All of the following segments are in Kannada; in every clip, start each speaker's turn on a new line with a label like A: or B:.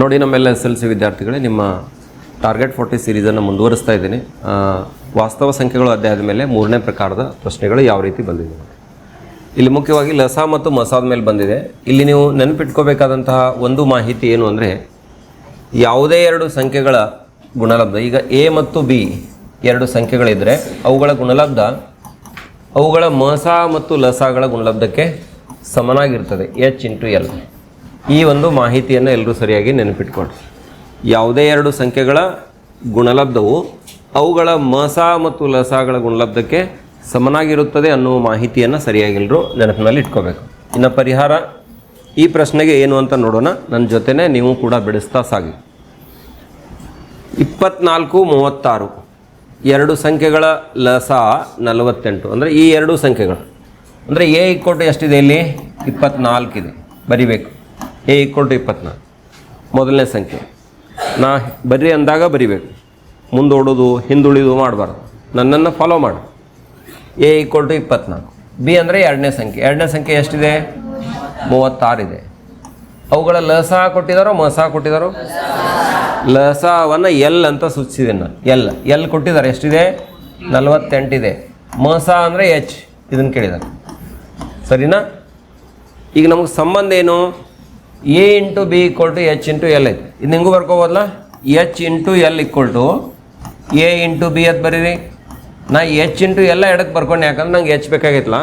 A: ನೋಡಿ ನಮ್ಮೆಲ್ಲ ಎಸ್ ಎಲ್ ಸಿ ವಿದ್ಯಾರ್ಥಿಗಳೇ, ನಿಮ್ಮ ಟಾರ್ಗೆಟ್ ಫೋರ್ಟಿ ಸೀರೀಸನ್ನು ಮುಂದುವರಿಸ್ತಾ ಇದ್ದೀನಿ. ವಾಸ್ತವ ಸಂಖ್ಯೆಗಳು ಅಧ್ಯಾಯದ ಮೇಲೆ ಮೂರನೇ ಪ್ರಕಾರದ ಪ್ರಶ್ನೆಗಳು ಯಾವ ರೀತಿ ಬಂದಿದೆ? ಇಲ್ಲಿ ಮುಖ್ಯವಾಗಿ ಲಸಾ ಮತ್ತು ಮಸಾದ ಮೇಲೆ ಬಂದಿದೆ. ಇಲ್ಲಿ ನೀವು ನೆನಪಿಟ್ಕೋಬೇಕಾದಂತಹ ಒಂದು ಮಾಹಿತಿ ಏನು ಅಂದರೆ, ಯಾವುದೇ ಎರಡು ಸಂಖ್ಯೆಗಳ ಗುಣಲಬ್ಧ, ಈಗ ಎ ಮತ್ತು ಬಿ ಎರಡು ಸಂಖ್ಯೆಗಳಿದ್ದರೆ ಅವುಗಳ ಗುಣಲಬ್ಧ, ಅವುಗಳ ಮಸಾ ಮತ್ತು ಲಸಗಳ ಗುಣಲಬ್ಧಕ್ಕೆ ಸಮನಾಗಿರ್ತದೆ, ಎಚ್ ಇಂಟು ಎಲ್. ಈ ಒಂದು ಮಾಹಿತಿಯನ್ನು ಎಲ್ಲರೂ ಸರಿಯಾಗಿ ನೆನಪಿಟ್ಕೊಳ್ಳಿ ಯಾವುದೇ ಎರಡು ಸಂಖ್ಯೆಗಳ ಗುಣಲಬ್ಧವು ಅವುಗಳ ಮಸ ಮತ್ತು ಲಸಗಳ ಗುಣಲಬ್ಧಕ್ಕೆ ಸಮನಾಗಿರುತ್ತದೆ ಅನ್ನುವ ಮಾಹಿತಿಯನ್ನು ಸರಿಯಾಗಿ ಎಲ್ಲರೂ ನೆನಪಿನಲ್ಲಿ ಇಟ್ಕೋಬೇಕು. ಇನ್ನು ಪರಿಹಾರ ಈ ಪ್ರಶ್ನೆಗೆ ಏನು ಅಂತ ನೋಡೋಣ. ನನ್ನ ಜೊತೆನೇ ನೀವು ಕೂಡ ಬಿಡಿಸ್ತಾ ಸಾಗಿ. ಇಪ್ಪತ್ನಾಲ್ಕು, ಮೂವತ್ತಾರು. ಎರಡು ಸಂಖ್ಯೆಗಳ ಲಸ ನಲವತ್ತೆಂಟು. ಅಂದರೆ ಈ ಎರಡು ಸಂಖ್ಯೆಗಳು. ಅಂದರೆ ಎ ಇಕ್ಕೋಟು ಎಷ್ಟಿದೆ ಇಲ್ಲಿ? ಇಪ್ಪತ್ನಾಲ್ಕಿದೆ. ಬರಿಬೇಕು. ಎ ಇಕ್ಕೋಟು ಇಪ್ಪತ್ನಾಲ್ಕು. ಮೊದಲನೇ ಸಂಖ್ಯೆ. ನಾ ಬರ್ರಿ ಅಂದಾಗ ಬರಿಬೇಕು. ಮುಂದೋಡೋದು ಹಿಂದುಳಿದು ಮಾಡಬಾರ್ದು. ನನ್ನನ್ನು ಫಾಲೋ ಮಾಡು. ಎ ಈಕ್ವಲ್ ಟು ಇಪ್ಪತ್ನಾಲ್ಕು. ಬಿ ಅಂದರೆ ಎರಡನೇ ಸಂಖ್ಯೆ. ಎರಡನೇ ಸಂಖ್ಯೆ ಎಷ್ಟಿದೆ? ಮೂವತ್ತಾರಿದೆ ಅವುಗಳ ಲಸ ಕೊಟ್ಟಿದಾರೋ, ಮಸ ಕೊಟ್ಟಿದಾರೋ? ಲಸವನ್ನು ಎಲ್ ಅಂತ ಸೂಚಿಸಿದ್ದೀನಿ ನಾನು. ಎಲ್. ಎಲ್ ಕೊಟ್ಟಿದ್ದಾರೆ, ಎಷ್ಟಿದೆ? ನಲವತ್ತೆಂಟಿದೆ. ಮಸ ಅಂದರೆ ಎಚ್. ಇದನ್ನು ಕೇಳಿದ್ದಾರೆ ಸರಿನಾ? ಈಗ ನಮಗೆ ಸಂಬಂಧ ಏನು? A into B equal to H into L ಐತೆ. ಇದು ಹೆಂಗೂ ಬರ್ಕೋಬೋದಲ್ಲ H into L equal to A into B ಅದು ಬರೀರಿ? ನಾ ಎಚ್ ಇಂಟು ಎಲ್ಲ ಎಡಕ್ಕೆ ಬರ್ಕೊಂಡು, ಯಾಕಂದ್ರೆ ನಂಗೆ ಎಚ್ ಬೇಕಾಗಿತ್ತಲ್ಲ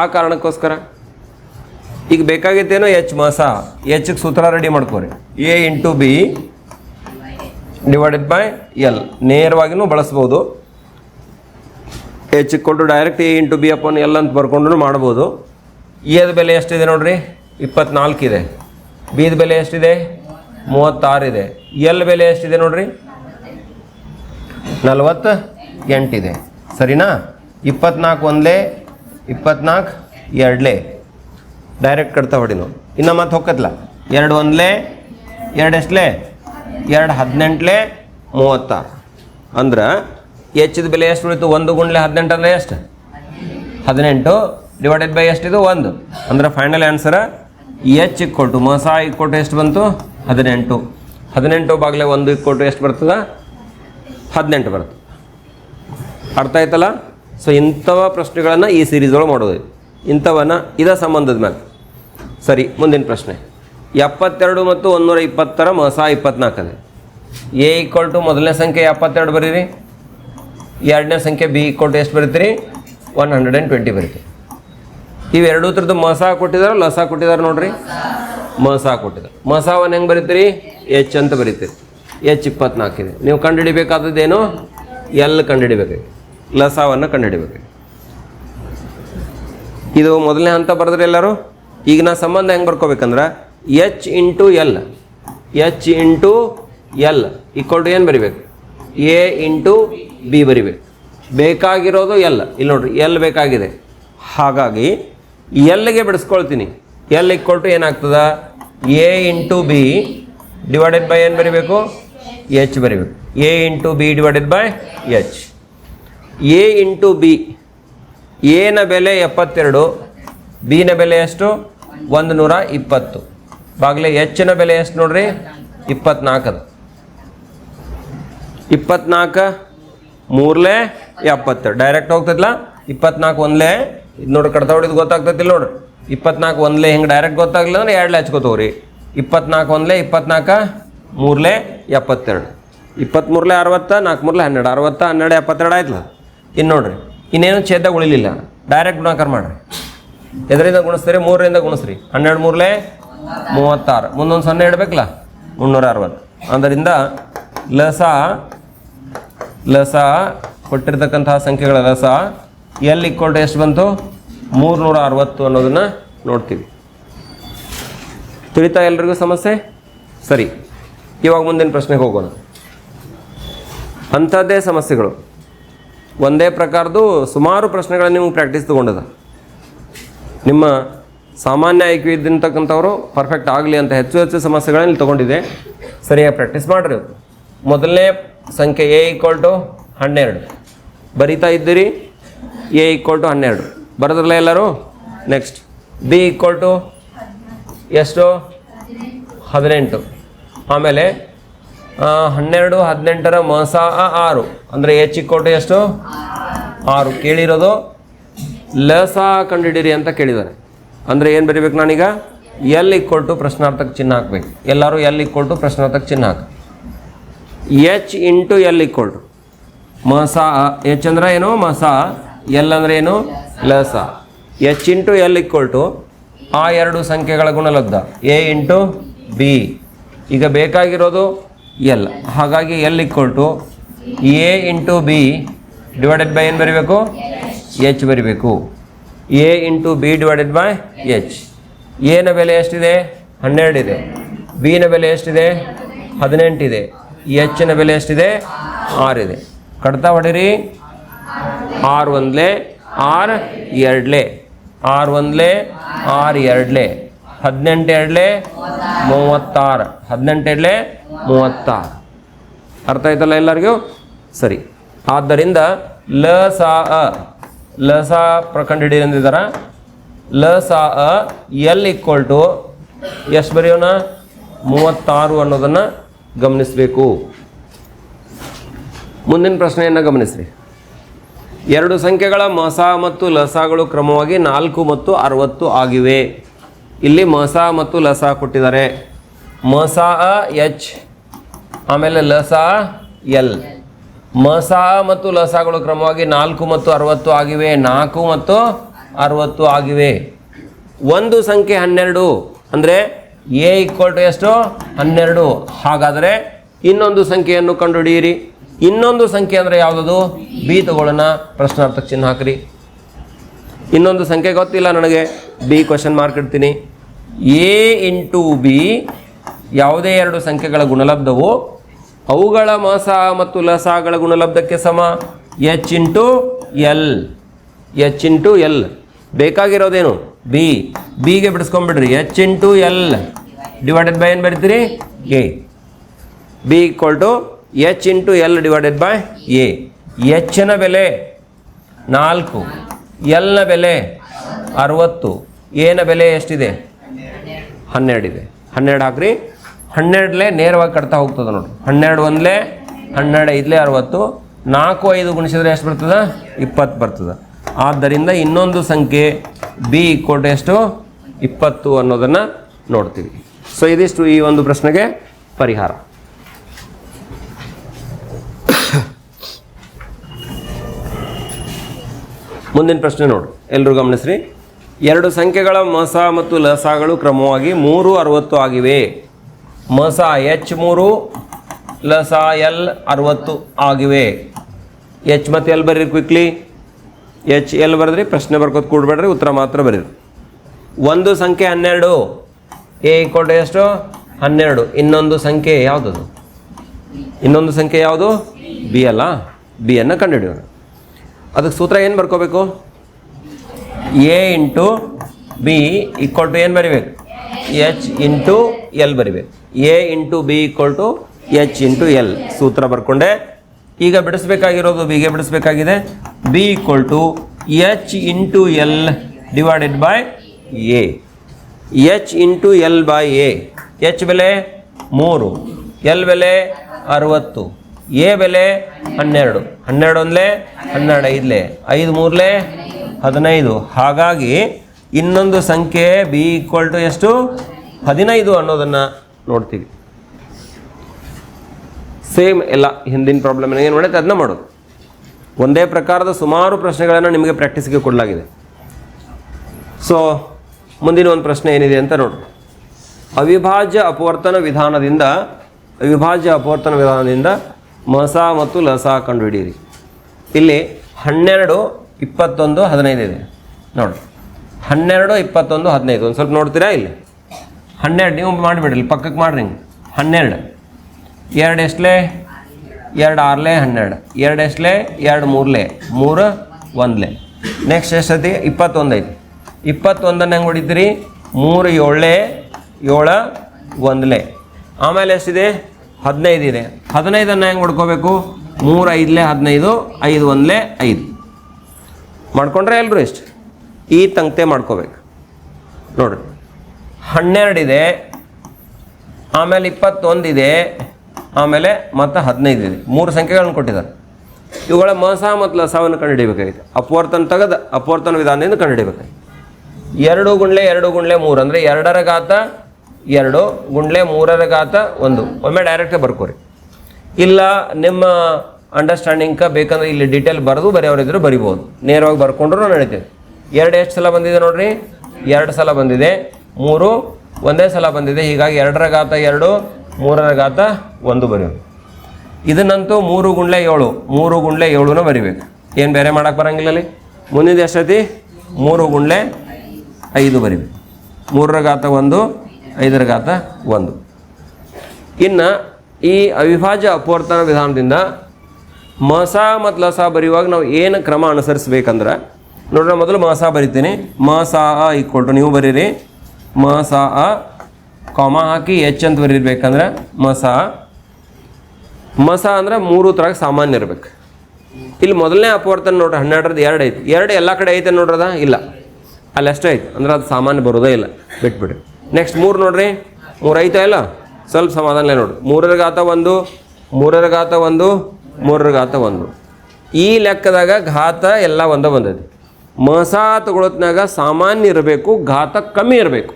A: ಆ ಕಾರಣಕ್ಕೋಸ್ಕರ. ಈಗ ಬೇಕಾಗಿತ್ತೇನೋ ಎಚ್ ಮಸ ಎಚ್ಗೆ ಸೂತ್ರ ready ಮಾಡ್ಕೋರಿ. A into B divided by L ನೇರವಾಗಿನೂ ಬಳಸ್ಬೋದು. ಎಚ್ ಕೊಟ್ಟು direct A into B upon L ಅಂತ ಬರ್ಕೊಂಡು ಮಾಡ್ಬೋದು. ಎದ ಬೆಲೆ ಎಷ್ಟಿದೆ ನೋಡ್ರಿ? ಇಪ್ಪತ್ನಾಲ್ಕಿದೆ ಬಿದ ಬೆಲೆ ಎಷ್ಟಿದೆ? ಮೂವತ್ತಾರಿದೆ ಎಲ್ ಬೆಲೆ ಎಷ್ಟಿದೆ ನೋಡ್ರಿ? ನಲವತ್ತು ಎಂಟಿದೆ ಸರಿನಾ? ಇಪ್ಪತ್ನಾಲ್ಕು ಒಂದಲೇ, ಇಪ್ಪತ್ನಾಲ್ಕು ಎರಡಲೇ. ಡೈರೆಕ್ಟ್ ಕಟ್ತಾ ನಾವು. ಇನ್ನು ಮತ್ತೆ ಹೊಕ್ಕತ್ಲ ಎರಡು ಒಂದಲೇ, ಎರಡು ಎಷ್ಟಲೇ? ಎರಡು ಹದಿನೆಂಟ್ಲೆ ಮೂವತ್ತಾರು ಅಂದ್ರೆ ಹೆಚ್ಚಿದ ಬೆಲೆ ಎಷ್ಟು ಉಳಿತು? ಒಂದು ಗುಂಡ್ಲೆ ಹದಿನೆಂಟು ಅಂದರೆ ಎಷ್ಟು? ಹದಿನೆಂಟು. ಡಿವೈಡೆಡ್ ಬೈ ಎಷ್ಟಿದು? ಒಂದು. ಅಂದ್ರೆ ಫೈನಲ್ ಆನ್ಸರ್ ಎಚ್ ಇಕ್ಕೊಟ್ಟು ಮಸ ಇಕ್ಕೊಟ್ಟು ಎಷ್ಟು ಬಂತು? ಹದಿನೆಂಟು. ಹದಿನೆಂಟು ಬಾಗಿಲೆ ಒಂದು ಇಕ್ಕೊಟ್ಟು ಎಷ್ಟು ಬರ್ತದ? ಹದಿನೆಂಟು ಬರುತ್ತೆ ಅರ್ಥ ಆಯ್ತಲ್ಲ? ಸೊ ಇಂಥವ ಪ್ರಶ್ನೆಗಳನ್ನು ಈ ಸೀರೀಸ್ ಒಳಗೆ ಮಾಡೋದು. ಇಂಥವನ್ನ ಇದ ಸಂಬಂಧದ ಮೇಲೆ ಸರಿ, ಮುಂದಿನ ಪ್ರಶ್ನೆ. ಎಪ್ಪತ್ತೆರಡು ಮತ್ತು ಒಂದೂರ ಇಪ್ಪತ್ತರ ಮಸ ಇಪ್ಪತ್ನಾಲ್ಕದೆ ಎ ಈಕ್ವಲ್ ಟು ಮೊದಲನೇ ಸಂಖ್ಯೆ ಎಪ್ಪತ್ತೆರಡು ಬರೀರಿ. ಎರಡನೇ ಸಂಖ್ಯೆ ಬಿ ಈಕ್ವಲ್ ಟು ಎಷ್ಟು ಬರೀತೀರಿ? ಒನ್ ಹಂಡ್ರೆಡ್ ಆ್ಯಂಡ್ ಟ್ವೆಂಟಿ ಬರೀತೀರಿ. ಇವೆರಡೂ ಥರದ್ದು ಮಸ ಕೊಟ್ಟಿದಾರೆ, ಲಸ ಕೊಟ್ಟಿದಾರ ನೋಡ್ರಿ. ಮಸ ಕೊಟ್ಟಿದ್ದಾರೆ ಮಸಾವನ್ನು ಹೆಂಗೆ ಬರೀತೀರಿ? ಎಚ್ ಅಂತ ಬರೀತೀರಿ. ಎಚ್ ಇಪ್ಪತ್ನಾಲ್ಕಿದೆ. ನೀವು ಕಂಡುಹಿಡಿಬೇಕಾದದ್ದೇನು? ಎಲ್ ಕಂಡುಹಿಡಿಬೇಕಾಗಿ ಲಸವನ್ನು ಕಂಡುಹಿಡಿಬೇಕು ಇದು ಮೊದಲನೇ ಹಂತ ಬರೆದ್ರೆ ಎಲ್ಲರೂ? ಈಗ ನಾ ಸಂಬಂಧ ಹೆಂಗೆ ಬರ್ಕೋಬೇಕಂದ್ರೆ H into L H into L equal to ಏನು ಬರಿಬೇಕು? ಎ ಇಂಟು ಬಿ ಬರಿಬೇಕು. ಬೇಕಾಗಿರೋದು ಎಲ್ ಇಲ್ಲಿ ನೋಡ್ರಿ ಎಲ್ ಬೇಕಾಗಿದೆ. ಹಾಗಾಗಿ ಎಲ್ಗೆ ಬಿಡಿಸ್ಕೊಳ್ತೀನಿ? ಎಲ್ ಕೊಟ್ಟು ಏನಾಗ್ತದ? A into B divided by ಏನು ಬರೀಬೇಕು? ಎಚ್ ಬರಿಬೇಕು. A into B divided by H A into B ಎನ ಬೆಲೆ ಎಪ್ಪತ್ತೆರಡು ಬಿನ ಬೆಲೆ ಎಷ್ಟು? ಒಂದು ನೂರ ಇಪ್ಪತ್ತು ಬಾಗಿಲೆ ಎಚ್ಚಿನ ಬೆಲೆ ಎಷ್ಟು ನೋಡ್ರಿ? ಇಪ್ಪತ್ನಾಲ್ಕದು ಇಪ್ಪತ್ನಾಲ್ಕು ಮೂರಲೇ ಎಪ್ಪತ್ತೆರಡು ಡೈರೆಕ್ಟ್ ಹೋಗ್ತೈತಲ್ಲ ಇಪ್ಪತ್ನಾಲ್ಕು ಒಂದ್ಲೆ, ಇದು ನೋಡ್ರಿ ಕಡ್ತಾ ಹೊಡಿದು ಗೊತ್ತಾಗ್ತೈತಿಲ್ಲ ನೋಡ್ರಿ ಇಪ್ಪತ್ನಾಲ್ಕು ಒಂದ್ಲೆ ಹಿಂಗೆ ಡೈರೆಕ್ಟ್ ಗೊತ್ತಾಗ್ಲಿಲ್ಲ ಅಂದ್ರೆ ಎರಡು ಹಚ್ಕೋತವ್ರಿ. ಇಪ್ಪತ್ನಾಲ್ಕು ಒಂದ್ಲೆ, ಇಪ್ಪತ್ನಾಲ್ಕು ಮೂರ್ಲೆ, ಎಪ್ಪತ್ತೆರಡು. ಇಪ್ಪತ್ತ್ಮೂರ್ಲೆ ಅರವತ್ತ ನಾಲ್ಕು ಮೂರ್ಲೆ ಹನ್ನೆರಡು. ಅರವತ್ತ, ಹನ್ನೆರಡು, ಎಪ್ಪತ್ತೆರಡು ಆಯ್ತಲ್ಲ? ಇನ್ನು ನೋಡ್ರಿ, ಇನ್ನೇನು ಛೇದ ಉಳಿಲಿಲ್ಲ. ಡೈರೆಕ್ಟ್ ಗುಣಾಕಾರ ಮಾಡ್ರಿ. ಎದರಿಂದ ಗುಣಿಸ್ತೀರಿ? ಮೂರರಿಂದ ಗುಣಿಸ್ರಿ. ಹನ್ನೆರಡು ಮೂರ್ಲೆ, ಮೂವತ್ತಾರು. ಮುಂದೊಂದು ಸೊನ್ನೆ ಇಡಬೇಕಲ್ಲ? ಮುನ್ನೂರ ಅರವತ್ತು. ಅದರಿಂದ ಲಸ ಲಸ, ಕೊಟ್ಟಿರ್ತಕ್ಕಂತಹ ಸಂಖ್ಯೆಗಳ ಲಸ ಎಲ್ ಇಕ್ವಲ್ ಟು ಎಷ್ಟು ಬಂತು? ಮೂರ್ನೂರ ಅರವತ್ತು ಅನ್ನೋದನ್ನು ನೋಡ್ತೀವಿ. ತಿಳಿತಾ ಎಲ್ರಿಗೂ ಸಮಸ್ಯೆ? ಸರಿ. ಇವಾಗ ಮುಂದಿನ ಪ್ರಶ್ನೆಗೆ ಹೋಗೋಣ. ಅಂಥದ್ದೇ ಸಮಸ್ಯೆಗಳು. ಒಂದೇ ಪ್ರಕಾರದ್ದು ಸುಮಾರು ಪ್ರಶ್ನೆಗಳನ್ನು ನೀವು ಪ್ರಾಕ್ಟೀಸ್ ತೊಗೊಂಡದ. ನಿಮ್ಮ ಸಾಮಾನ್ಯ ಐಕ್ಯೂ ಇದ್ದಂತಕ್ಕಂಥವ್ರು ಪರ್ಫೆಕ್ಟ್ ಆಗಲಿ ಅಂತ ಹೆಚ್ಚು ಹೆಚ್ಚು ಸಮಸ್ಯೆಗಳನ್ನು ತೊಗೊಂಡಿದೆ. ಸರಿಯಾಗಿ ಪ್ರಾಕ್ಟೀಸ್ ಮಾಡಿರಿ ಮೊದಲನೇ ಸಂಖ್ಯೆ ಎ ಈಕ್ವಲ್ ಟು ಹನ್ನೆರಡು. ಬರಿತಾ ಇದ್ದೀರಿ? ಎ ಈಕ್ವಲ್ ಟು ಹನ್ನೆರಡು. ಬರೋದ್ರಲ್ಲ ಎಲ್ಲರೂ? ನೆಕ್ಸ್ಟ್ ಬಿ ಈಕ್ವಲ್ ಟು ಎಷ್ಟು? ಹದಿನೆಂಟು. ಆಮೇಲೆ ಹನ್ನೆರಡು, ಹದಿನೆಂಟರ ಮಸ ಆರು. ಅಂದರೆ ಎಚ್ ಇಕ್ಕೋಟು ಎಷ್ಟು? ಆರು. ಕೇಳಿರೋದು ಲಸ ಕಂಡುಹಿಡೀರಿ ಅಂತ ಕೇಳಿದ್ದಾರೆ. ಅಂದರೆ ಏನು ಬರೀಬೇಕು ನಾನೀಗ? ಎಲ್ ಇಕ್ಕೊಟ್ಟು ಪ್ರಶ್ನಾರ್ಥಕ ಚಿಹ್ನ ಹಾಕ್ಬೇಕು. ಎಲ್ಲರೂ ಎಲ್ ಇಕ್ಕೊಟ್ಟು ಪ್ರಶ್ನಾರ್ಥಕ ಚಿಹ್ನ ಹಾಕಿ. ಎಚ್ ಇಂಟು ಎಲ್ ಇಕ್ಕೊಳ್ರು ಮಸ ಎಚ್ ಅಂದ್ರೆ ಏನು? ಮಸ ಎಲ್ ಅಂದ್ರೆ ಏನು ಲಸ. H into L equal to ಆ ಎರಡು ಸಂಖ್ಯೆಗಳ ಗುಣಲಬ್ಧ. A into B. ಈಗ ಬೇಕಾಗಿರೋದು ಎಲ್. ಹಾಗಾಗಿ L ಇಕ್ಕೊಳ್ಟು A into B divided by ಏನು ಬರಿಬೇಕು? ಎಚ್ ಬರಿಬೇಕು. A into B divided by H. ಎನ ಬೆಲೆ ಎಷ್ಟಿದೆ? ಹನ್ನೆರಡಿದೆ ಬಿನ ಬೆಲೆ ಎಷ್ಟಿದೆ? ಹದಿನೆಂಟಿದೆ ಎಚ್ನ ಬೆಲೆ ಎಷ್ಟಿದೆ? ಆರಿದೆ ಕಡ್ತಾ ಹೊಡಿರಿ. ಆರು ಒಂದ್ಲೆ, ಆರ್ ಎರಡ್ಲೆ. ಆರು ಒಂದ್ಲೆ, ಆರ್ ಎರಡ್ಲೆ. ಹದಿನೆಂಟು ಎರಡ್ಲೆ, ಮೂವತ್ತಾರು. ಹದಿನೆಂಟು ಎರಡ್ಲೆ, ಮೂವತ್ತಾರು. ಅರ್ಥ ಆಯ್ತಲ್ಲ ಎಲ್ಲರಿಗೂ? ಸರಿ. ಆದ್ದರಿಂದ ಲ, ಸಾ, ಅ. ಲ, ಸಾ ಪ್ರಕಂಡ ಹಿಡಿದಿದ್ದಾರ ಲ, ಸಾ, ಅ, ಎಲ್ ಈಕ್ವಲ್ ಟು ಎಷ್ಟು ಬರೆಯೋಣ? ಮೂವತ್ತಾರು ಅನ್ನೋದನ್ನು ಗಮನಿಸಬೇಕು. ಮುಂದಿನ ಪ್ರಶ್ನೆಯನ್ನು ಗಮನಿಸ್ರಿ. ಎರಡು ಸಂಖ್ಯೆಗಳ ಮಸ ಮತ್ತು ಲಸಗಳು ಕ್ರಮವಾಗಿ ನಾಲ್ಕು ಮತ್ತು ಅರವತ್ತು ಆಗಿವೆ. ಇಲ್ಲಿ ಮಸ ಮತ್ತು ಲಸ ಕೊಟ್ಟಿದ್ದಾರೆ. ಮಸ ಎಚ್, ಆಮೇಲೆ ಲಸ ಎಲ್. ಮಸ ಮತ್ತು ಲಸಗಳು ಕ್ರಮವಾಗಿ ನಾಲ್ಕು ಮತ್ತು ಅರವತ್ತು ಆಗಿವೆ. ನಾಲ್ಕು ಮತ್ತು ಅರವತ್ತು ಆಗಿವೆ. ಒಂದು ಸಂಖ್ಯೆ ಹನ್ನೆರಡು, ಅಂದರೆ ಎ ಇಕ್ವಲ್ ಟು ಎಷ್ಟು? ಹನ್ನೆರಡು. ಹಾಗಾದರೆ ಇನ್ನೊಂದು ಸಂಖ್ಯೆಯನ್ನು ಕಂಡುಹಿಡಿಯಿರಿ. ಇನ್ನೊಂದು ಸಂಖ್ಯೆ ಅಂದರೆ ಯಾವುದದು? ಬಿ ತಗೊಳ್ಳೋಣ ಪ್ರಶ್ನಾರ್ಥಕ್ಕೆ ಚಿಹ್ನೆ ಹಾಕ್ರಿ. ಇನ್ನೊಂದು ಸಂಖ್ಯೆ ಗೊತ್ತಿಲ್ಲ ನನಗೆ. ಬಿ ಕ್ವಶನ್ ಮಾರ್ಕ್ ಇಡ್ತೀನಿ. ಎ ಇಂಟು ಬಿ ಯಾವುದೇ ಎರಡು ಸಂಖ್ಯೆಗಳ ಗುಣಲಬ್ಧವು ಅವುಗಳ ಮಸ ಮತ್ತು ಲಸಗಳ ಗುಣಲಬ್ಧಕ್ಕೆ ಸಮ. H into L. H into L. ಬೇಕಾಗಿರೋದೇನು? B. ಬಿಗೆ ಬಿಡಿಸ್ಕೊಂಡ್ಬಿಡ್ರಿ. H into L. Divided by ಏನು ಬರಿತೀರಿ? A. B equal to H into L divided by A ಎಚ್ನ ಬೆಲೆ ನಾಲ್ಕು ಎಲ್ನ ಬೆಲೆ ಅರವತ್ತು ಎನ ಬೆಲೆ ಎಷ್ಟಿದೆ? ಹನ್ನೆರಡಿದೆ ಹನ್ನೆರಡು ಹಾಕ್ರಿ ಹನ್ನೆರಡಲೇ ನೇರವಾಗಿ ಕಟ್ತಾ ಹೋಗ್ತದೆ ನೋಡಿರಿ. ಹನ್ನೆರಡು ಒಂದಲೇ, ಹನ್ನೆರಡು ಐದಲೇ ಅರವತ್ತು, ನಾಲ್ಕು ಐದು ಗುಣಿಸಿದ್ರೆ ಎಷ್ಟು ಬರ್ತದೆ? ಇಪ್ಪತ್ತು ಬರ್ತದೆ. ಆದ್ದರಿಂದ ಇನ್ನೊಂದು ಸಂಖ್ಯೆ ಬಿ ಕೊಟ್ಟು ಎಷ್ಟು? ಇಪ್ಪತ್ತು ಅನ್ನೋದನ್ನು ನೋಡ್ತೀವಿ. ಸೊ ಇದಿಷ್ಟು ಈ ಒಂದು ಪ್ರಶ್ನೆಗೆ ಪರಿಹಾರ. ಮುಂದಿನ ಪ್ರಶ್ನೆ ನೋಡು. ಎಲ್ಲರೂ ಗಮನಿಸ್ರಿ. ಎರಡು ಸಂಖ್ಯೆಗಳ ಮಸ ಮತ್ತು ಲಸಗಳು ಕ್ರಮವಾಗಿ ಮೂರು ಅರವತ್ತು ಆಗಿವೆ. ಮಸ ಎಚ್ ಮೂರು, ಲಸ ಎಲ್ ಅರವತ್ತು ಆಗಿವೆ. ಎಚ್ ಮತ್ತು ಎಲ್ ಬರೀರಿ ಕ್ವಿಕ್ಲಿ ಎಚ್ ಎಲ್ ಬರೆದ್ರಿ, ಪ್ರಶ್ನೆ ಬರ್ಕೋದು ಕೂಡಬೇಡ್ರಿ, ಉತ್ತರ ಮಾತ್ರ ಬರೀರಿ. ಒಂದು ಸಂಖ್ಯೆ ಹನ್ನೆರಡು. ಎ ಕೊಟ್ಟು ಎಷ್ಟು? ಹನ್ನೆರಡು. ಇನ್ನೊಂದು ಸಂಖ್ಯೆ ಯಾವುದದು? ಇನ್ನೊಂದು ಸಂಖ್ಯೆ ಯಾವುದು? ಬಿ ಅಲ್ಲ? ಬಿ ಅನ್ನು ಕಂಡುಹಿಡಿಯೋಣ. ಅದಕ್ಕೆ ಸೂತ್ರ ಏನು ಬರ್ಕೋಬೇಕು? A into B equal to ಏನು ಬರಿಬೇಕು. ಎಚ್ ಇಂಟು ಎಲ್ ಬರಿಬೇಕು. A into B equal to H into L. ಸೂತ್ರ ಬರ್ಕೊಂಡೆ. ಈಗ ಬಿಡಿಸ್ಬೇಕಾಗಿರೋದು ಬಿಗೆ ಬಿಡಿಸ್ಬೇಕಾಗಿದೆ. B equal to H into L divided by A. H into L by A. H ಬೆಲೆ ಮೂರು. ಎಲ್ ಬೆಲೆ ಅರವತ್ತು. ಎ ಬೆಲೆ ಹನ್ನೆರಡು. ಹನ್ನೆರಡು ಒಂದಲೇ, ಹನ್ನೆರಡು ಐದಲೇ. ಐದು ಮೂರಲೇ, ಹದಿನೈದು. ಹಾಗಾಗಿ ಇನ್ನೊಂದು ಸಂಖ್ಯೆ ಬಿ ಈಕ್ವಲ್ ಟು ಎಷ್ಟು? ಹದಿನೈದು ಅನ್ನೋದನ್ನು ನೋಡ್ತೀವಿ. ಸೇಮ್ ಎಲ್ಲ ಹಿಂದಿನ ಪ್ರಾಬ್ಲಮ್ ಏನು ಮಾಡುತ್ತೆ ಅದನ್ನ ಮಾಡೋದು. ಒಂದೇ ಪ್ರಕಾರದ ಸುಮಾರು ಪ್ರಶ್ನೆಗಳನ್ನು ನಿಮಗೆ ಪ್ರಾಕ್ಟೀಸ್ಗೆ ಕೊಡಲಾಗಿದೆ. ಸೊ ಮುಂದಿನ ಒಂದು ಪ್ರಶ್ನೆ ಏನಿದೆ ಅಂತ ನೋಡು. ಅವಿಭಾಜ್ಯ ಅಪವರ್ತನ ವಿಧಾನದಿಂದ, ಅವಿಭಾಜ್ಯ ಅಪವರ್ತನ ವಿಧಾನದಿಂದ ಮಸ ಮತ್ತು ಲಸ ಕಂಡುಹಿಡಿಯಿರಿ ಇಲ್ಲಿ ಹನ್ನೆರಡು, ಇಪ್ಪತ್ತೊಂದು, ಹದಿನೈದು ಇದೆ. ನೋಡಿ ಹನ್ನೆರಡು, ಇಪ್ಪತ್ತೊಂದು, ಹದಿನೈದು. ಒಂದು ಸ್ವಲ್ಪ ನೋಡ್ತೀರಾ ಇಲ್ಲಿ? ಹನ್ನೆರಡು, ನೀವು ಮಾಡಿಬಿಡ್ರಿ. ಪಕ್ಕಕ್ಕೆ ಮಾಡಿರಿ ಹನ್ನೆರಡು. ಎರಡು ಎಷ್ಟಲೇ? ಎರಡು ಆರ್ಲೆ, ಹನ್ನೆರಡು. ಎರಡು ಎಷ್ಟಲೇ? ಎರಡು ಮೂರಲೇ. ಮೂರು, ಒಂದಲೇ. ನೆಕ್ಸ್ಟ್ ಎಷ್ಟೊತ್ತಿ ಇಪ್ಪತ್ತೊಂದು ಐತಿ. ಇಪ್ಪತ್ತೊಂದನ್ನು ಹೆಂಗೆ ಹೊಡಿತೀರಿ? ಮೂರು ಏಳೇ, ಏಳು, ಒಂದಲೇ. ಆಮೇಲೆ ಎಷ್ಟಿದೆ? ಹದಿನೈದು ಇದೆ. ಹದಿನೈದನ್ನು ಹೆಂಗೆ ಹೊಡ್ಕೋಬೇಕು? ಮೂರು ಐದಲೇ ಹದಿನೈದು, ಐದು ಒಂದಲೇ ಐದು. ಮಾಡ್ಕೊಂಡ್ರೆ ಎಲ್ಲರೂ ಎಷ್ಟು? ಈ ತಂಕ್ತೆ ಮಾಡ್ಕೋಬೇಕು. ನೋಡ್ರಿ. ಹನ್ನೆರಡಿದೆ ಆಮೇಲೆ ಇಪ್ಪತ್ತೊಂದಿದೆ ಆಮೇಲೆ ಮತ್ತು ಹದಿನೈದು ಇದೆ. ಮೂರು ಸಂಖ್ಯೆಗಳನ್ನು ಕೊಟ್ಟಿದ್ದಾರೆ. ಇವುಗಳ ಮಸ ಮತ್ತು ಲಸವನ್ನು ಕಂಡುಹಿಡಿಬೇಕಾಗಿದೆ ಅಪವರ್ತನ ತೆಗೆದು ಅಪವರ್ತನ ವಿಧಾನದಿಂದ ಕಂಡುಹಿಡಿಬೇಕಾಗಿತ್ತು ಎರಡು ಗುಂಡ್ಲೆ ಎರಡು ಗುಂಡ್ಲೆ ಮೂರು ಅಂದರೆ ಎರಡರ ಘಾತ ಎರಡು, ಗುಂಡ್ಲೆ ಮೂರರ ಘಾತ ಒಂದು. ಒಮ್ಮೆ ಡೈರೆಕ್ಟೇ ಬರ್ಕೋರಿ. ಇಲ್ಲ, ನಿಮ್ಮ ಅಂಡರ್ಸ್ಟ್ಯಾಂಡಿಂಗ್ಕ ಬೇಕಂದ್ರೆ ಇಲ್ಲಿ ಡೀಟೇಲ್ ಬರೆದು ಬರೆಯೋರಿದ್ರು ಬರಿಬೋದು. ನೇರವಾಗಿ ಬರ್ಕೊಂಡ್ರು ನಡೀತದೆ ಎರಡು ಎಷ್ಟು ಸಲ ಬಂದಿದೆ ನೋಡ್ರಿ? ಎರಡು ಸಲ ಬಂದಿದೆ. ಮೂರು, ಒಂದೇ ಸಲ ಬಂದಿದೆ. ಹೀಗಾಗಿ ಎರಡರ ಘಾತ ಎರಡು, ಮೂರರ ಘಾತ ಒಂದು ಬರೆಯೋದು. ಇದನ್ನಂತೂ ಮೂರು ಗುಂಡ್ಲೆ ಏಳು, ಮೂರು ಗುಂಡ್ಲೆ ಏಳುನ ಬರಿಬೇಕು. ಏನು ಬೇರೆ ಮಾಡೋಕ್ಕೆ ಬರಂಗಿಲ್ಲ ಅಲ್ಲಿ? ಮುಂದಿನ ಎಷ್ಟೈತಿ ಮೂರು ಗುಂಡ್ಲೆ ಐದು ಬರಿಬೇಕು. ಮೂರರ ಘಾತ ಒಂದು ಐದರ ಘಾತ ಒಂದು. ಇನ್ನು ಈ ಅವಿಭಾಜ್ಯ ಅಪವರ್ತನ ವಿಧಾನದಿಂದ ಮಸ ಮತ್ತು ಲಸ ಬರೆಯುವಾಗ ನಾವು ಏನು ಕ್ರಮ ಅನುಸರಿಸ್ಬೇಕಂದ್ರೆ, ನೋಡ್ರಿ ಮೊದಲು ಮಸ ಬರಿತೀನಿ. ಮ ಸ ಅ ಈಕ್ವಲ್ ನೀವು ಬರೀರಿ. ಮ ಸ ಅ ಕಾಮ ಹಾಕಿ ಎಚ್ ಅಂತ ಬರೀರ್ಬೇಕಂದ್ರೆ ಮಸ ಮಸ ಅಂದ್ರೆ ಮೂರು ಥರ ಸಾಮಾನ್ಯ ಇರ್ಬೇಕು. ಇಲ್ಲಿ ಮೊದಲನೇ ಅಪವರ್ತನ ನೋಡ್ರಿ ಹನ್ನೆರಡರದ್ದು ಎರಡು ಐತಿ. ಎರಡು ಎಲ್ಲ ಕಡೆ ಐತೆ ನೋಡ್ರದ? ಇಲ್ಲ. ಅಲ್ಲಿ ಅಷ್ಟೇ ಐತಿ. ಅಂದ್ರೆ ಅದು ಸಾಮಾನ್ಯ ಬರೋದೇ ಇಲ್ಲ. ಬಿಟ್ಬಿಡ್ರಿ. ನೆಕ್ಸ್ಟ್ ಮೂರು ನೋಡ್ರಿ. ಮೂರು ಐತಾ ಇಲ್ಲ? ಸ್ವಲ್ಪ ಸಮಾಧಾನ ನೋಡ್ರಿ. ಮೂರರ ಘಾತ ಒಂದು, ಮೂರರ ಘಾತ ಒಂದು, ಮೂರರ ಘಾತ ಒಂದು. ಈ ಲೆಕ್ಕದಾಗ ಘಾತ ಎಲ್ಲ ಒಂದೇ ಬಂದದೆ ಮಸ ತಗೊಳತ್ನಾಗ ಸಾಮಾನ್ಯ ಇರಬೇಕು, ಘಾತ ಕಮ್ಮಿ ಇರಬೇಕು.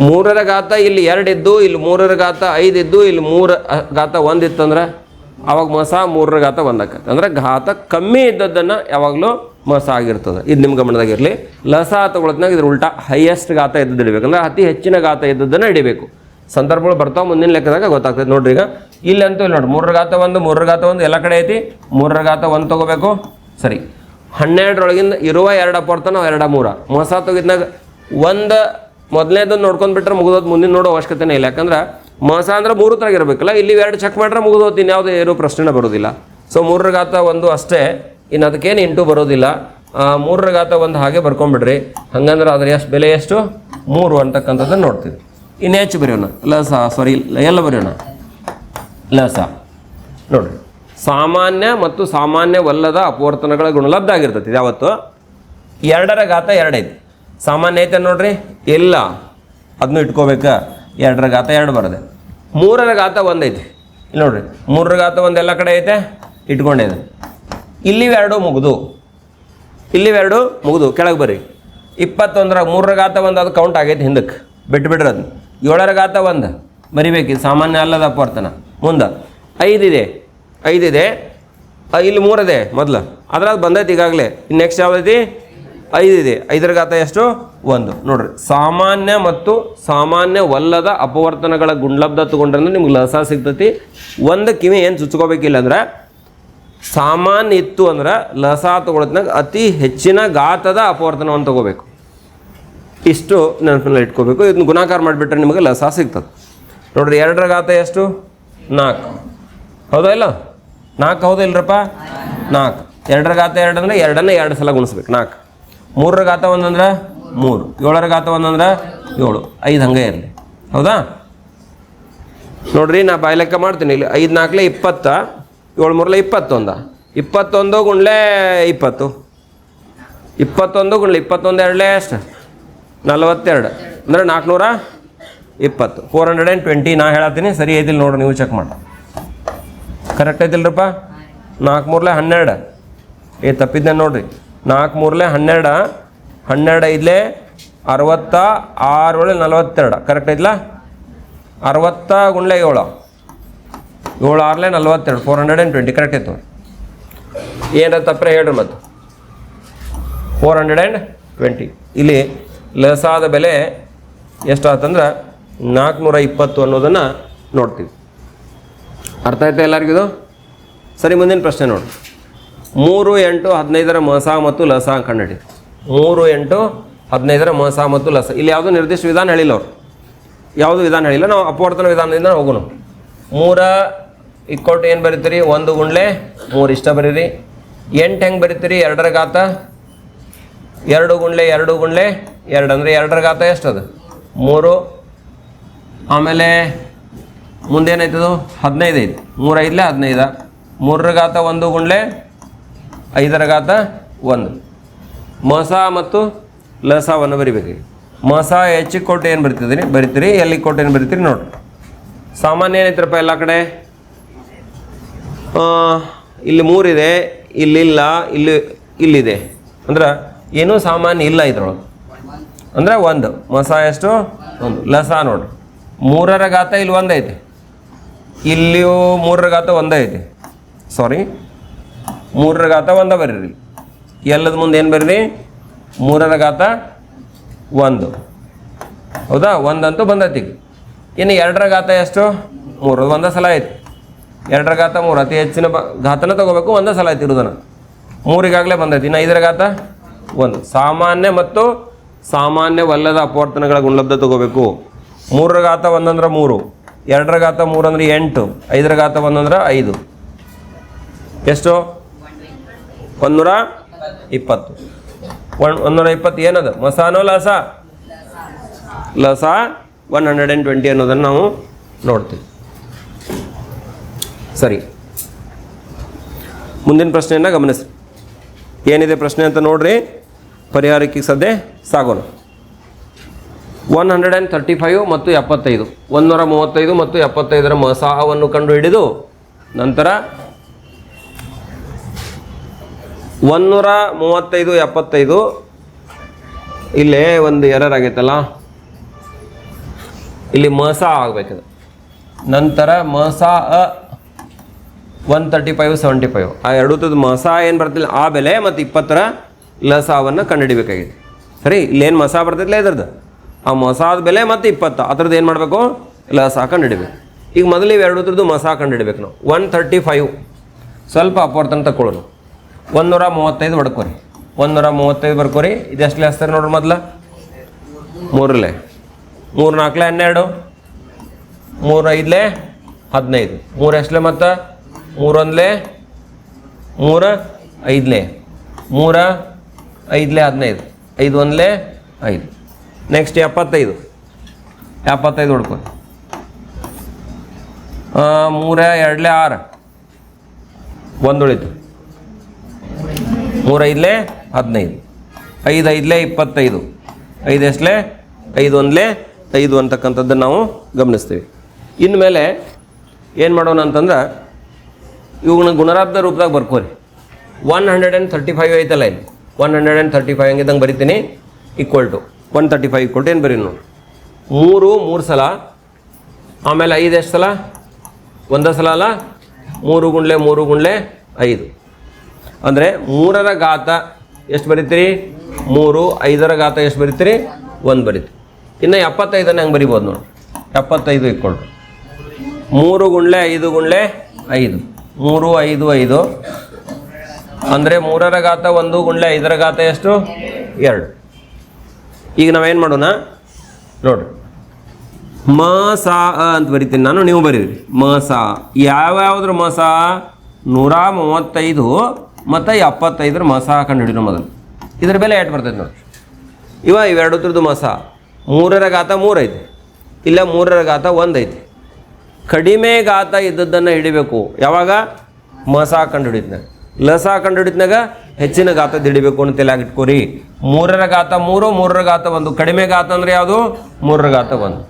A: ಮೂರರ ಘಾತ ಇಲ್ಲಿ ಎರಡಿದ್ದು ಇಲ್ಲಿ ಮೂರರ ಘಾತ ಐದು ಇದ್ದು, ಇಲ್ಲಿ ಮೂರ ಘಾತ ಒಂದು ಇತ್ತಂದ್ರೆ, ಅವಾಗ ಮಸ ಮೂರರ ಘಾತ ಒಂದಾಕತ್ತೆ ಅಂದ್ರೆ ಘಾತ ಕಮ್ಮಿ ಇದ್ದದ್ದನ್ನು ಯಾವಾಗಲೂ ಮಸ ಆಗಿರ್ತದೆ. ಇದು ನಿಮ್ಮ ಗಮನದಾಗ ಇರಲಿ. ಲಸ ತಗೊಳತ್ನಾಗ ಇದ್ರ ಉಲ್ಟಾ ಹೈಯೆಸ್ಟ್ ಗಾತ ಇದ್ದದ್ದು ಇಡಬೇಕು ಅಂದ್ರೆ ಅತಿ ಹೆಚ್ಚಿನ ಗಾತ ಇದ್ದದ್ದನ್ನು ಹಿಡಿಬೇಕು. ಸಂದರ್ಭಗಳು ಬರ್ತಾವೆ ಮುಂದಿನ ಲೆಕ್ಕದಾಗ ಗೊತ್ತಾಗ್ತದೆ ನೋಡ್ರಿ ಈಗ. ಇಲ್ಲಿ ಅಂತೂ ಇಲ್ಲಿ ನೋಡಿ ಮೂರರ ಗಾತ ಒಂದು, ಮೂರರ ಗಾತ ಒಂದು ಎಲ್ಲ ಕಡೆ ಐತಿ. ಮೂರರ ಗಾತ ಒಂದು ತಗೋಬೇಕು. ಸರಿ. ಹನ್ನೆರಡರೊಳಗಿಂದ ಇರುವ ಎರಡು ಅಪವರ್ತನ ನಾವು ಎರಡ ಮೂರ. ಮೋಸ ತೆಗಿದ್ನಾಗ ಒಂದು ಮೊದಲನೇದನ್ನು ನೋಡ್ಕೊಂಡ್ಬಿಟ್ರೆ ಮುಗಿದೋದು ಮುಂದಿನ ನೋಡೋ ಅವಶ್ಯಕತೆನೇ ಇಲ್ಲ. ಯಾಕಂದ್ರೆ ಮೋಸ ಅಂದ್ರೆ ಮೂರು ಇರಬೇಕಲ್ಲ. ಇಲ್ಲಿ ಎರಡು ಚೆಕ್ ಮಾಡ್ರೆ ಮುಗಿದೋದು ಇನ್ಯಾವುದೇ ಏನೂ ಪ್ರಶ್ನೆನೇ ಬರೋದಿಲ್ಲ. ಸೊ ಮೂರರ ಗಾತ ಒಂದು ಅಷ್ಟೇ. ಇನ್ನು ಅದಕ್ಕೇನು ಇಂಟು ಬರೋದಿಲ್ಲ. ಮೂರರ ಘಾತ ಒಂದು ಹಾಗೆ ಬರ್ಕೊಂಬಿಡ್ರಿ ಹಂಗಂದ್ರೆ ಅದ್ರ ಎಷ್ಟು ಬೆಲೆ ಎಷ್ಟು? ಮೂರು ಅಂತಕ್ಕಂಥದ್ದನ್ನು ನೋಡ್ತೀವಿ. ಇನ್ನು ಹೆಚ್ಚು ಬರೆಯೋಣ. ಲಸ ಸಾರಿ ಎಲ್ಲ ಬರೆಯೋಣ. ಲಸ ನೋಡ್ರಿ. ಸಾಮಾನ್ಯ ಮತ್ತು ಸಾಮಾನ್ಯವಲ್ಲದ ಅಪವರ್ತನಗಳ ಗುಣಲಬ್ಧ ಆಗಿರ್ತೈತಿ ಯಾವತ್ತು? ಎರಡರ ಘಾತ ಎರಡೈತಿ. ಸಾಮಾನ್ಯ ಐತೆ ನೋಡ್ರಿ? ಇಲ್ಲ. ಅದನ್ನು ಇಟ್ಕೋಬೇಕಾ. ಎರಡರ ಘಾತ ಎರಡು ಬರದೆ. ಮೂರರ ಘಾತ ಒಂದೈತಿ. ಇಲ್ಲಿ ನೋಡ್ರಿ. ಮೂರರ ಘಾತ ಒಂದು ಎಲ್ಲ ಕಡೆ ಐತೆ? ಇಟ್ಕೊಂಡಿದೆ ಇಲ್ಲಿ ಎರಡು ಮುಗಿದು. ಇಲ್ಲಿ ಎರಡು ಮುಗಿದು. ಕೆಳಗೆ ಬರ್ರಿ. ಇಪ್ಪತ್ತೊಂದರ ಮೂರರ ಗಾತ ಒಂದು, ಅದು ಕೌಂಟ್ ಆಗೈತೆ ಹಿಂದಕ್ಕೆ. ಬಿಟ್ಟು ಬಿಡ್ರಿ ಅದನ್ನ. ಏಳರ ಗಾತ ಒಂದು. ಬರಿಬೇಕು ಇದು ಸಾಮಾನ್ಯ ಅಲ್ಲದ ಅಪವರ್ತನ. ಮುಂದೆ. ಐದಿದೆ ಐದಿದೆ ಇಲ್ಲಿ ಮೂರದೆ ಮೊದಲು. ಅದ್ರಾಗ ಬಂದೈತೆ ಈಗಾಗಲೇ. ಇನ್ನು ನೆಕ್ಸ್ಟ್ ಯಾವ್ದೈತಿ ಐದಿದೆ ಐದರ ಗಾತ ಎಷ್ಟು? ಒಂದು. ನೋಡ್ರಿ. ಸಾಮಾನ್ಯ ಮತ್ತು ಸಾಮಾನ್ಯವಲ್ಲದ ಅಪವರ್ತನಗಳ ಗುಂಡ್ಲಬ್ಧ ತಗೊಂಡ್ರೆ ನಿಮ್ಗೆ ಲಸ ಸಿಗ್ತೈತಿ. ಒಂದು ಕಿವಿ ಏನು ಚುಚ್ಕೋಬೇಕಿಲ್ಲ ಅಂದ್ರೆ ಸಾಮಾನ್ಯ ಇತ್ತು ಅಂದ್ರೆ ಲಸ ತಗೊಳತ್ನಾಗ ಅತಿ ಹೆಚ್ಚಿನ ಗಾತದ ಅಪವರ್ತನವನ್ನು ತಗೋಬೇಕು. ಇಷ್ಟು ನೆನಪಿನಲ್ಲಿ ಇಟ್ಕೋಬೇಕು. ಇದನ್ನ ಗುಣಾಕಾರ ಮಾಡಿಬಿಟ್ರೆ ನಿಮಗೆ ಲಸ ಸಿಗ್ತದೆ. ನೋಡ್ರಿ, ಎರಡರ ಗಾತ ಎಷ್ಟು? ನಾಲ್ಕು. ಹೌದಾ ಇಲ್ಲ? ನಾಲ್ಕು ಹೌದಾ ಇಲ್ರಪ್ಪ? ನಾಲ್ಕು. ಎರಡರ ಗಾತ ಎರಡು ಅಂದ್ರೆ ಎರಡನ್ನ ಎರಡು ಸಲ ಗುಣಿಸ್ಬೇಕು. ನಾಲ್ಕು. ಮೂರರ ಗಾತ ಒಂದಂದ್ರೆ ಮೂರು. ಏಳರ ಗಾತ ಒಂದಂದ್ರೆ ಏಳು. ಐದು ಹಂಗೆ ಇರಲಿ. ಹೌದಾ? ನೋಡ್ರಿ, ನಾ ಬಾಯ್ಲೆಕ್ಕ ಮಾಡ್ತೀನಿ. ಇಲ್ಲಿ ಐದು ನಾಲ್ಕಲೆ ಇಪ್ಪತ್ತ. ಏಳು ಮೂರಲೆ ಇಪ್ಪತ್ತೊಂದ? ಇಪ್ಪತ್ತೊಂದು ಗುಂಡ್ಲೆ ಇಪ್ಪತ್ತು. ಇಪ್ಪತ್ತೊಂದು ಗುಂಡ್ಲೆ ಇಪ್ಪತ್ತೊಂದು ಎರಡಲೇ ಎಷ್ಟು? ನಲವತ್ತೆರಡು. ಅಂದರೆ ನಾಲ್ಕುನೂರ ಇಪ್ಪತ್ತು. ಫೋರ್ ಹಂಡ್ರೆಡ್ ಆ್ಯಂಡ್ ಟ್ವೆಂಟಿ ನಾ ಹೇಳತ್ತೀನಿ. ಸರಿ ಐತಿಲ್ಲ ನೋಡಿ, ನೀವು ಚೆಕ್ ಮಾಡಿ. ಕರೆಕ್ಟ್ ಐತಿಲ್ರಪ್ಪ? ನಾಲ್ಕು ಮೂರಲೆ ಹನ್ನೆರಡು. ಏ, ತಪ್ಪಿದ್ದೆ ನೋಡ್ರಿ. ನಾಲ್ಕು ಮೂರಲೆ ಹನ್ನೆರಡು ಹನ್ನೆರಡು ಐದಲೆ ಅರವತ್ತ ಆರು ಏಳು ನಲವತ್ತೆರಡು. ಕರೆಕ್ಟ್ ಐತಿಲ್ಲ ಅರವತ್ತ ಗುಂಡ್ಲೆ ಏಳು. ಏಳು ಆರ್ಲೆ ನಲ್ವತ್ತೆರಡು four hundred and twenty correct ಐತೆ ಏನಾರ ತಪ್ಪರೆ ಹೇಳ್ರಿ ಮತ್ತು. ಫೋರ್ ಹಂಡ್ರೆಡ್ ಆ್ಯಂಡ್ ಟ್ವೆಂಟಿ ಇಲ್ಲಿ ಲಸಾದ ಬೆಲೆ ಎಷ್ಟಾತಂದ್ರೆ ನಾಲ್ಕುನೂರ ಇಪ್ಪತ್ತು ಅನ್ನೋದನ್ನು ನೋಡ್ತೀವಿ. ಅರ್ಥ ಆಯ್ತಾ ಎಲ್ಲರಿಗಿದು ಸರಿ, ಮುಂದಿನ ಪ್ರಶ್ನೆ ನೋಡಿ. ಮೂರು ಎಂಟು ಹದಿನೈದರ ಮಸ ಮತ್ತು ಲಸ ಕಂಡುಹಿಡಿ ಮೂರು ಎಂಟು ಹದಿನೈದರ ಮಸ ಮತ್ತು ಲಸ. ಇಲ್ಲಿ ಯಾವುದು ನಿರ್ದಿಷ್ಟ ವಿಧಾನ ಹೇಳಿಲ್ಲ ಅವರು. ಯಾವುದು ವಿಧಾನ ಹೇಳಿಲ್ಲ, ನಾವು ಅಪವರ್ತನ ವಿಧಾನದಿಂದ ಹೋಗೋಣ. ಮೂರ ಇಕ್ಕೊಟ್ಟು ಏನು ಬರೀತೀರಿ? ಒಂದು ಗುಂಡ್ಲೆ, ಮೂರು ಇಷ್ಟ ಬರೀರಿ. ಎಂಟು ಹೆಂಗೆ ಬರೀತೀರಿ? ಎರಡರ ಗಾತ ಎರಡು ಗುಂಡ್ಲೆ ಎರಡು ಗುಂಡ್ಲೆ. ಎರಡು ಅಂದರೆ ಎರಡರ ಗಾತ ಅದು ಮೂರು. ಆಮೇಲೆ ಮುಂದೇನಾಯ್ತದು ಹದಿನೈದು ಐತಿ. ಮೂರು ಐದಲೇ ಹದಿನೈದು. ಮೂರರ ಗಾತ ಒಂದು ಗುಂಡ್ಲೆ, ಐದರ ಗಾತ ಒಂದು. ಮಸ ಮತ್ತು ಲಸವನ್ನು ಬರಿಬೇಕು ಮಸ ಹೆಚ್ಚಿಗೆ ಕೊಟ್ಟು ಏನು ಬರಿತಿದ್ರಿ? ಬರಿತೀರಿ? ಎಲ್ಲಿಗೆ ಕೊಟ್ಟು ಏನು ಬರಿತೀರಿ? ನೋಡ್ರಿ. ಸಾಮಾನ್ಯ ಏನೈತ್ರಪ್ಪ ಎಲ್ಲ ಕಡೆ? ಇಲ್ಲಿ ಮೂರಿದೆ ಇಲ್ಲಿಲ್ಲ ಇಲ್ಲಿ ಇಲ್ಲಿದೆ. ಅಂದ್ರೆ ಏನೂ ಸಾಮಾನ್ಯ ಇಲ್ಲ ಇದ್ರೊಳಗೆ. ಅಂದ್ರೆ ಒಂದು ಮಸ ಎಷ್ಟು ಒಂದು. ಲಸ ನೋಡ್ರಿ. ಮೂರರ ಗಾತ ಇಲ್ಲಿ ಒಂದೈತೆ. ಇಲ್ಲಿಯೂ ಮೂರರ ಗಾತ ಒಂದೇ ಐತಿ ಸಾರಿ ಮೂರರ ಗಾತ ಒಂದ ಬರೀರಿ ಎಲ್ಲದ ಮುಂದೆ ಏನು ಬರೀರಿ? ಮೂರರ ಗಾತ ಒಂದು. ಹೌದಾ? ಒಂದಂತೂ ಬಂದೈತಿ. ಇನ್ನು ಎರಡರ ಘಾತ ಎಷ್ಟು? ಮೂರು ಒಂದೇ ಸಲ ಐತಿ. ಎರಡರ ಘಾತ ಮೂರು. ಅತಿ ಹೆಚ್ಚಿನ ಬ ಘಾತನ ತಗೋಬೇಕು, ಒಂದೇ ಸಲ ಐತಿ ಇರೋದನ್ನು. ಮೂರಿಗಾಗಲೇ ಬಂದೈತಿ. ಇನ್ನು ಐದರ ಘಾತ? ಒಂದು. ಸಾಮಾನ್ಯ ಮತ್ತು ಸಾಮಾನ್ಯವಲ್ಲದ ಅಪವರ್ತನಗಳ ಗುಣಲಬ್ಧ ತಗೋಬೇಕು. ಮೂರರ ಘಾತ ಒಂದಂದ್ರೆ ಮೂರು. ಎರಡರ ಘಾತ ಮೂರು ಅಂದ್ರೆ ಎಂಟು. ಐದರ ಘಾತ ಒಂದಂದ್ರೆ ಐದು. ಎಷ್ಟು? ಒಂದೂರ ಇಪ್ಪತ್ತು. ಒನ್ ಒಂದೂರ ಇಪ್ಪತ್ತು ಏನದು? ಮಸಾನೋ ಲಸ? ಲಸ. ಒನ್ ಹಂಡ್ರೆಡ್ ಆ್ಯಂಡ್ ಟ್ವೆಂಟಿ ಅನ್ನೋದನ್ನು ನಾವು ನೋಡ್ತೀವಿ. ಸರಿ. ಮುಂದಿನ ಪ್ರಶ್ನೆಯನ್ನು ಗಮನಿಸಿ. ಏನಿದೆ ಪ್ರಶ್ನೆ ಅಂತ ನೋಡ್ರಿ. ಪರಿಹಾರಕ್ಕೆ ಸದ್ಯ ಸಾಗೋಣ. One hundred and thirty five ಮತ್ತು ಎಪ್ಪತ್ತೈದು. ಒಂದೂರ ಮೂವತ್ತೈದು ಮತ್ತು ಎಪ್ಪತ್ತೈದರ ಮಸಾಹವನ್ನು ಕಂಡು ಹಿಡಿದು ನಂತರ ಒಂದೂರ ಮೂವತ್ತೈದು ಎಪ್ಪತ್ತೈದು. ಇಲ್ಲೇ ಒಂದು ಎರರ್ ಆಗೈತಲ್ಲ. ಇಲ್ಲಿ ಮಸ ಆಗಬೇಕದು. ನಂತರ ಮಸ ಅ one thirty five seventy five ಆ ಎರಡು ಮಸ ಏನು ಬರ್ತಿಲ್ಲ ಆ ಬೆಲೆ ಮತ್ತು ಇಪ್ಪತ್ತರ ಲಸಾವನ್ನು ಕಂಡುಹಿಡಿಬೇಕಾಗಿದೆ. ಸರಿ ಇಲ್ಲೇನು ಮಸ ಬರ್ತಿಲ್ಲ ಇದ್ರದ್ದು? ಆ ಮಸಾದ ಬೆಲೆ ಮತ್ತು ಇಪ್ಪತ್ತು. ಅದ್ರದ್ದು ಏನು ಮಾಡಬೇಕು? ಲಸ ಕಂಡುಹಿಡಿಬೇಕು. ಈಗ ಮೊದಲು ಇವೆರಡರದ್ದು ಮಸ ಕಂಡುಹಿಡಬೇಕು ನಾವು. ಒನ್ ತರ್ಟಿ ಫೈವ್ ಸ್ವಲ್ಪ ಅಪವರ್ತನ ತಗೊಳ್ಳೋಣ ನೂರ ಮೂವತ್ತೈದು ಬಡ್ಕೋರಿ ಒಂದು ನೂರ ಮೂವತ್ತೈದು ಬರ್ಕೋರಿ. ಇದೆಷ್ಟು ಲೆಸ್ತಾರೆ ನೋಡ್ರಿ ಮೊದಲು? ಮೂರಲ್ಲೇ ಮೂರು ನಾಲ್ಕಲೆ ಹನ್ನೆರಡು ಮೂರು ಐದಲೆ ಹದಿನೈದು. ಮೂರು ಎಷ್ಟಲೆ ಮತ್ತು? ಮೂರೊಂದಲೆ ಮೂರ ಐದಲೆ. ಮೂರ ಐದಲೆ ಹದಿನೈದು. ಐದು ಒಂದಲೆ ಐದು. ನೆಕ್ಸ್ಟ್ ಎಪ್ಪತ್ತೈದು. ಎಪ್ಪತ್ತೈದು ಹುಡ್ಕೊ. ಮೂರ ಎರಡಲೆ ಆರು. ಒಂದು ಉಳಿತು. ಮೂರು ಐದಲೇ ಹದಿನೈದು. ಐದು ಐದಲೆ ಇಪ್ಪತ್ತೈದು. ಐದು ಎಷ್ಟಲೆ? ಐದು ಒಂದಲೇ ಐದು ಅಂತಕ್ಕಂಥದ್ದನ್ನು ನಾವು ಗಮನಿಸ್ತೀವಿ. ಇನ್ಮೇಲೆ ಏನು ಮಾಡೋಣ ಅಂತಂದ್ರೆ ಇವುಗಳನ್ನ ಗುಣರಾಬ್ದ ರೂಪದಾಗ ಬರ್ಕೋರಿ. One hundred and thirty five ಐತಲ್ಲ ಇಲ್ಲಿ. One hundred and thirty five ಹಂಗಿದ್ದಂಗೆ ಬರಿತೀನಿ? Equal to one thirty five equal to ಏನು ಬರೀ ನೋಡಿ. ಮೂರು ಮೂರು ಸಲ. ಆಮೇಲೆ ಐದು ಎಷ್ಟು ಸಲ? ಒಂದೇ ಸಲ ಅಲ್ಲ? ಮೂರು ಗುಂಡ್ಲೆ ಮೂರು ಗುಂಡ್ಲೆ ಐದು. ಅಂದರೆ ಮೂರರ ಘಾತ ಎಷ್ಟು ಬರಿತೀರಿ? ಮೂರು, ಐದರ ಘಾತ ಎಷ್ಟು ಬರಿತೀರಿ? ಒಂದು ಬರಿತೀರಿ. ಇನ್ನು ಎಪ್ಪತ್ತೈದನ್ನು ಹಂಗೆ ಬರಿಬೋದು ನೋಡಿ. ಎಪ್ಪತ್ತೈದು ಇಕ್ಕೊಂಡು ಮೂರು ಗುಂಡ್ಲೆ ಐದು ಗುಂಡ್ಲೆ ಐದು. ಮೂರು, ಐದು ಐದು. ಅಂದರೆ ಮೂರರ ಘಾತ ಒಂದು ಗುಂಡ್ಲೆ ಐದರ ಘಾತ ಎಷ್ಟು? ಎರಡು. ಈಗ ನಾವೇನು ಮಾಡೋಣ? ನೋಡ್ರಿ ಮ, ಸಾ ಅಂತ ಬರಿತೀನಿ ನಾನು, ನೀವು ಬರೀರಿ. ಮ, ಸಾ. ಯಾವ್ಯಾವ್ದ್ರ ಮಸ ನೂರ ಮೂವತ್ತೈದು ಮತ್ತು ಎಪ್ಪತ್ತೈದರ ಮಸ ಕಂಡುಹಿಡಿದು ಮೊದಲು. ಇದ್ರ ಬೆಲೆ ಎಟ್ ಬರ್ತೈತೆ ನೋಡಿ. ಇವ ಇವೆರಡತ್ರದ್ದು ಮಸ ಮೂರರ ಘಾತ ಮೂರೈತೆ. ಇಲ್ಲ, ಮೂರರ ಘಾತ ಒಂದೈತೆ. ಕಡಿಮೆ ಘಾತ ಇದ್ದದ್ದನ್ನು ಹಿಡಿಬೇಕು. ಯಾವಾಗ? ಮಸ ಕಂಡು ಹಿಡಿದ್ನಾಗ ಲಸ ಕಂಡು ಹಿಡಿದ್ನಾಗ ಹೆಚ್ಚಿನ ಘಾತದ ಹಿಡಿಬೇಕು ಅಂತ ಇಟ್ಕೋರಿ. ಮೂರರ ಘಾತ ಮೂರು, ಮೂರರ ಘಾತ ಒಂದು. ಕಡಿಮೆ ಘಾತ ಅಂದ್ರೆ ಯಾವುದು? ಮೂರರ ಘಾತ ಒಂದು.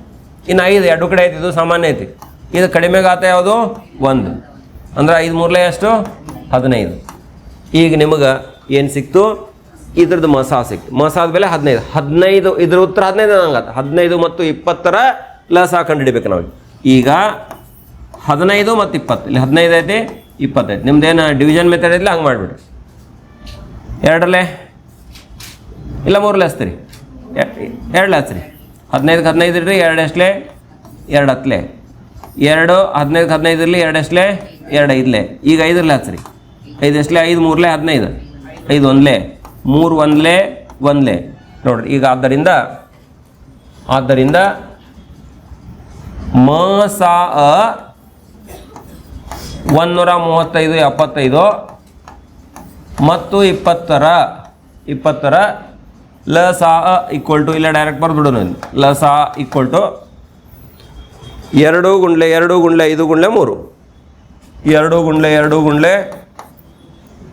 A: ಇನ್ನು ಐದು, ಎರಡು ಕಡೆ ಐತಿ, ಇದು ಸಾಮಾನ್ಯ ಐತಿ. ಇದು ಕಡಿಮೆ ಘಾತ ಯಾವುದು? ಒಂದು. ಅಂದ್ರೆ ಐದು ಮೂರಲೇ ಎಷ್ಟು? ಹದಿನೈದು. ಈಗ ನಿಮಗೆ ಏನು ಸಿಕ್ತು? ಇದ್ರದ್ದು ಮಸಾ ಸಿಕ್ತು ಮಸ ಮೇಲೆ ಹದಿನೈದು. ಹದಿನೈದು, ಇದ್ರ ಉತ್ತರ ಹದಿನೈದು ನಂಗತ್ತೆ ಹದಿನೈದು ಮತ್ತು ಇಪ್ಪತ್ತರ ಲಸ ಕಂಡುಹಿಡಿಬೇಕು ನಾವು ಈಗ ಹದಿನೈದು ಮತ್ತು ಇಪ್ಪತ್ತು. ಇಲ್ಲಿ ಹದಿನೈದು ಐತೆ ಇಪ್ಪತ್ತೈದು ನಿಮ್ದೇನು ಡಿವಿಷನ್ ಮೆಥಡ್ ಐತಿಲ್ಲ ಹಂಗೆ ಮಾಡಿಬಿಡ್ರಿ ಎರಡರಲ್ಲೇ? ಇಲ್ಲ, ಮೂರಲ್ಲೇ ಹಚ್ತೀರಿ. ಎರಡು ಹಚ್ರಿ ಹದಿನೈದಕ್ಕೆ ಹದಿನೈದು ಇರ್ರಿ, ಎರಡು ಎಷ್ಟಲೇ? ಎರಡು ಹತ್ತಲೆ. ಎರಡು ಹದಿನೈದಕ್ಕೆ ಹದಿನೈದು ಇರಲಿ, ಎರಡು ಎಷ್ಟಲೇ? ಎರಡು ಐದಲೇ. ಈಗ ಐದರಲ್ಲೇ ಹಚ್ರಿ ಐದು ಎಷ್ಟಲೇ? ಐದು ಮೂರಲೇ ಹದಿನೈದು. ಐದು ಒಂದಲೇ? ಮೂರು ಒಂದಲೇ ಒಂದಲೇ. ನೋಡ್ರಿ, ಈಗ ಆದ್ದರಿಂದ ಆದ್ದರಿಂದ ಮ, ಸಾ, ಅ ಒಂದೂರ ಮೂವತ್ತೈದು, ಎಪ್ಪತ್ತೈದು, ಮತ್ತು ಇಪ್ಪತ್ತರ ಇಪ್ಪತ್ತರ, ಲ, ಸಾ, ಅ ಈಕ್ವಲ್ ಟು ಇಲ್ಲ ಡೈರೆಕ್ಟ್ ಬರ್ಬಿಡೋಣ ಲ, ಸಾ ಈಕ್ವಲ್ ಟು ಎರಡು ಗುಂಡ್ಲೆ ಎರಡು ಗುಂಡ್ಲೆ, ಐದು ಗುಂಡ್ಲೆ, ಮೂರು. ಎರಡು ಗುಂಡ್ಲೆ ಎರಡು ಗುಂಡ್ಲೆ,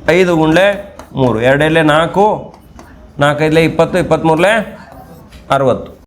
A: ಐದು ಗುಂಡ್ಲೆ ಮೂರು. ಎರಡಲ್ಲೇ ನಾಲ್ಕು ನಾಲ್ಕೈದಲೇ ಇಪ್ಪತ್ತು ಇಪ್ಪತ್ತ್ಮೂರಲೇ ಅರವತ್ತು.